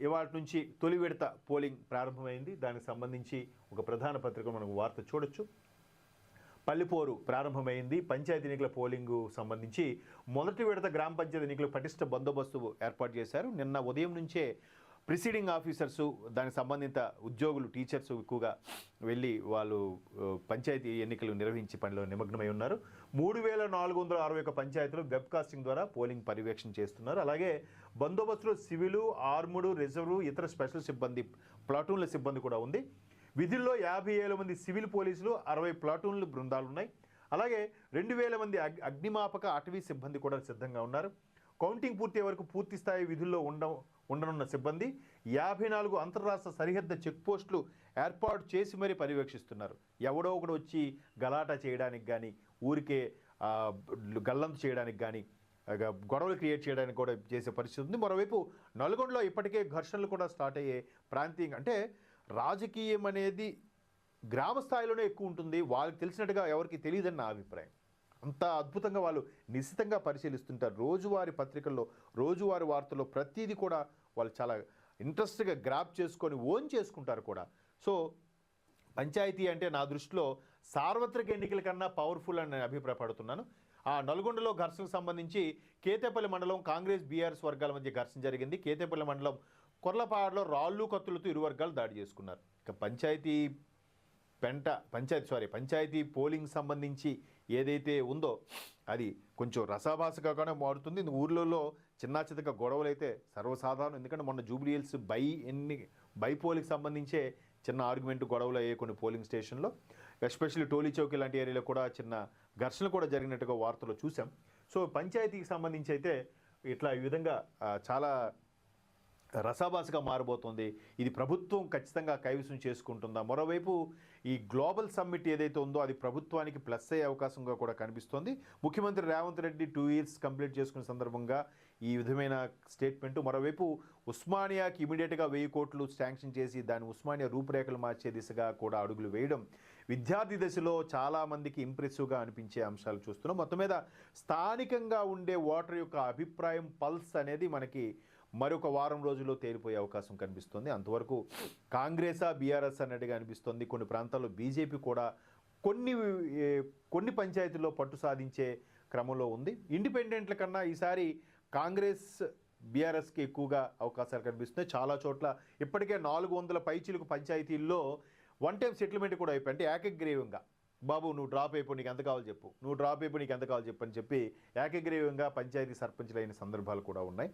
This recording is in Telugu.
ఇవాటి నుంచి తొలి విడత పోలింగ్ ప్రారంభమైంది. దానికి సంబంధించి ఒక ప్రధాన పత్రిక మనకు వార్త చూడొచ్చు. పల్లిపోరు ప్రారంభమైంది. పంచాయతీ ఎన్నికల పోలింగు సంబంధించి మొదటి విడత గ్రామ పంచాయతీ ఎన్నికలు పటిష్ట బందోబస్తు ఏర్పాటు చేశారు. నిన్న ఉదయం నుంచే ప్రిసీడింగ్ ఆఫీసర్సు దానికి సంబంధిత ఉద్యోగులు టీచర్స్ ఎక్కువగా వెళ్ళి వాళ్ళు పంచాయతీ ఎన్నికలు నిర్వహించి పనిలో నిమగ్నమై ఉన్నారు. మూడు వేల నాలుగు వందల అరవై ఒక పంచాయతీలు వెబ్ కాస్టింగ్ ద్వారా పోలింగ్ పర్యవేక్షణ చేస్తున్నారు. అలాగే బందోబస్తులో సివిలు ఆర్ముడు రిజర్వ్ ఇతర స్పెషల్ సిబ్బంది ప్లాటూన్ల సిబ్బంది కూడా ఉంది. విధుల్లో యాభై ఏళ్ళ మంది సివిల్ పోలీసులు అరవై ప్లాటూన్లు బృందాలు ఉన్నాయి అలాగే రెండు వేల మంది అగ్- అగ్నిమాపక అటవీ సిబ్బంది కూడా సిద్ధంగా ఉన్నారు. కౌంటింగ్ పూర్తి వరకు పూర్తి స్థాయి విధుల్లో ఉండ ఉండనున్న సిబ్బంది యాభై నాలుగు అంతర్రాష్ట్ర సరిహద్దు చెక్పోస్టులు ఏర్పాటు చేసి మరీ పర్యవేక్షిస్తున్నారు. ఎవడో ఒకడు వచ్చి గలాటా చేయడానికి కానీ ఊరికే గల్లంతు చేయడానికి కానీ గొడవలు క్రియేట్ చేయడానికి కూడా చేసే పరిస్థితి ఉంది. మరోవైపు నల్గొండలో ఇప్పటికే ఘర్షణలు కూడా స్టార్ట్ అయ్యే ప్రాంతీయంగా అంటే రాజకీయం అనేది గ్రామ స్థాయిలోనే ఎక్కువ ఉంటుంది. వాళ్ళకి తెలిసినట్టుగా ఎవరికి తెలియదని నా అభిప్రాయం. అంత అద్భుతంగా వాళ్ళు నిశ్చితంగా పరిశీలిస్తుంటారు. రోజువారి పత్రికల్లో రోజువారి వార్తల్లో ప్రతిదీ కూడా వాళ్ళు చాలా ఇంట్రెస్ట్గా గ్రాప్ చేసుకొని ఓన్ చేసుకుంటారు కూడా. సో పంచాయతీ అంటే నా దృష్టిలో సార్వత్రిక ఎన్నికల కన్నా పవర్ఫుల్ అని నేను అభిప్రాయపడుతున్నాను. ఆ నల్గొండలో ఘర్షణకు సంబంధించి కేతేపల్లి మండలం కాంగ్రెస్ బీఆర్ఎస్ వర్గాల మధ్య ఘర్షణ జరిగింది. కేతేపల్లి మండలం కొర్లపాడులో రాళ్ళు కత్తులతో ఇరు వర్గాలు దాడి చేసుకున్నారు. ఇక పంచాయతీ పెంట పంచాయతీ సారీ పంచాయతీ పోలింగ్ సంబంధించి ఏదైతే ఉందో అది కొంచెం రసాభాసగానే మారుతుంది. ఊర్లలో చిన్న చితక గొడవలు అయితే సర్వసాధారణం. ఎందుకంటే మొన్న జూబ్లీహిల్స్ బై ఎన్ని బై పోలింగ్ సంబంధించే చిన్న ఆర్గ్యుమెంట్ గొడవలు అయ్యే కొన్ని పోలింగ్ స్టేషన్లో. ఎస్పెషల్లీ టోలీ చౌక్ ఇలాంటి ఏరియాలో కూడా చిన్న ఘర్షణ కూడా జరిగినట్టుగా వార్తలు చూసాం సో పంచాయతీకి సంబంధించి అయితే ఇట్లా ఈ విధంగా చాలా రసాభాసగా మారబోతోంది. ఇది ప్రభుత్వం ఖచ్చితంగా కైవసం చేసుకుంటుందా? మరోవైపు ఈ గ్లోబల్ సమ్మిట్ ఏదైతే ఉందో అది ప్రభుత్వానికి ప్లస్ అయ్యే అవకాశంగా కూడా కనిపిస్తోంది. ముఖ్యమంత్రి Revanth Reddy two years complete చేసుకున్న సందర్భంగా ఈ విధమైన స్టేట్మెంట్. మరోవైపు ఉస్మానియాకి ఇమీడియట్గా వెయ్యి కోట్లు శాంక్షన్ చేసి దాని ఉస్మానియా రూపురేఖలు మార్చే దిశగా కూడా అడుగులు వేయడం విద్యార్థి దశలో చాలామందికి ఇంప్రెసివ్గా అనిపించే అంశాలు చూస్తున్నాం. మొత్తం మీద స్థానికంగా ఉండే ఓటర్ యొక్క అభిప్రాయం పల్స్ అనేది మనకి మరొక వారం రోజుల్లో తేలిపోయే అవకాశం కనిపిస్తుంది. అంతవరకు కాంగ్రెసా బీఆర్ఎస్ అన్నట్టుగా అనిపిస్తుంది. కొన్ని ప్రాంతాల్లో బీజేపీ కూడా కొన్ని కొన్ని పంచాయతీల్లో పట్టు సాధించే క్రమంలో ఉంది. ఇండిపెండెంట్ల కన్నా ఈసారి కాంగ్రెస్ బీఆర్ఎస్కి ఎక్కువగా అవకాశాలు కనిపిస్తున్నాయి. చాలా చోట్ల ఇప్పటికే నాలుగు వందల పైచిలకు పంచాయతీల్లో వన్ టైం సెటిల్మెంట్ కూడా అయిపోయి అంటే ఏకగ్రీవంగా. బాబు నువ్వు డ్రాప్ అయిపోయి నీకు ఎంత కావాలి చెప్పు. నువ్వు డ్రాప్ అయిపోయి నీకు ఎంత కావాలి చెప్పు అని చెప్పి ఏకగ్రీవంగా పంచాయతీ సర్పంచ్లు అయిన సందర్భాలు కూడా ఉన్నాయి.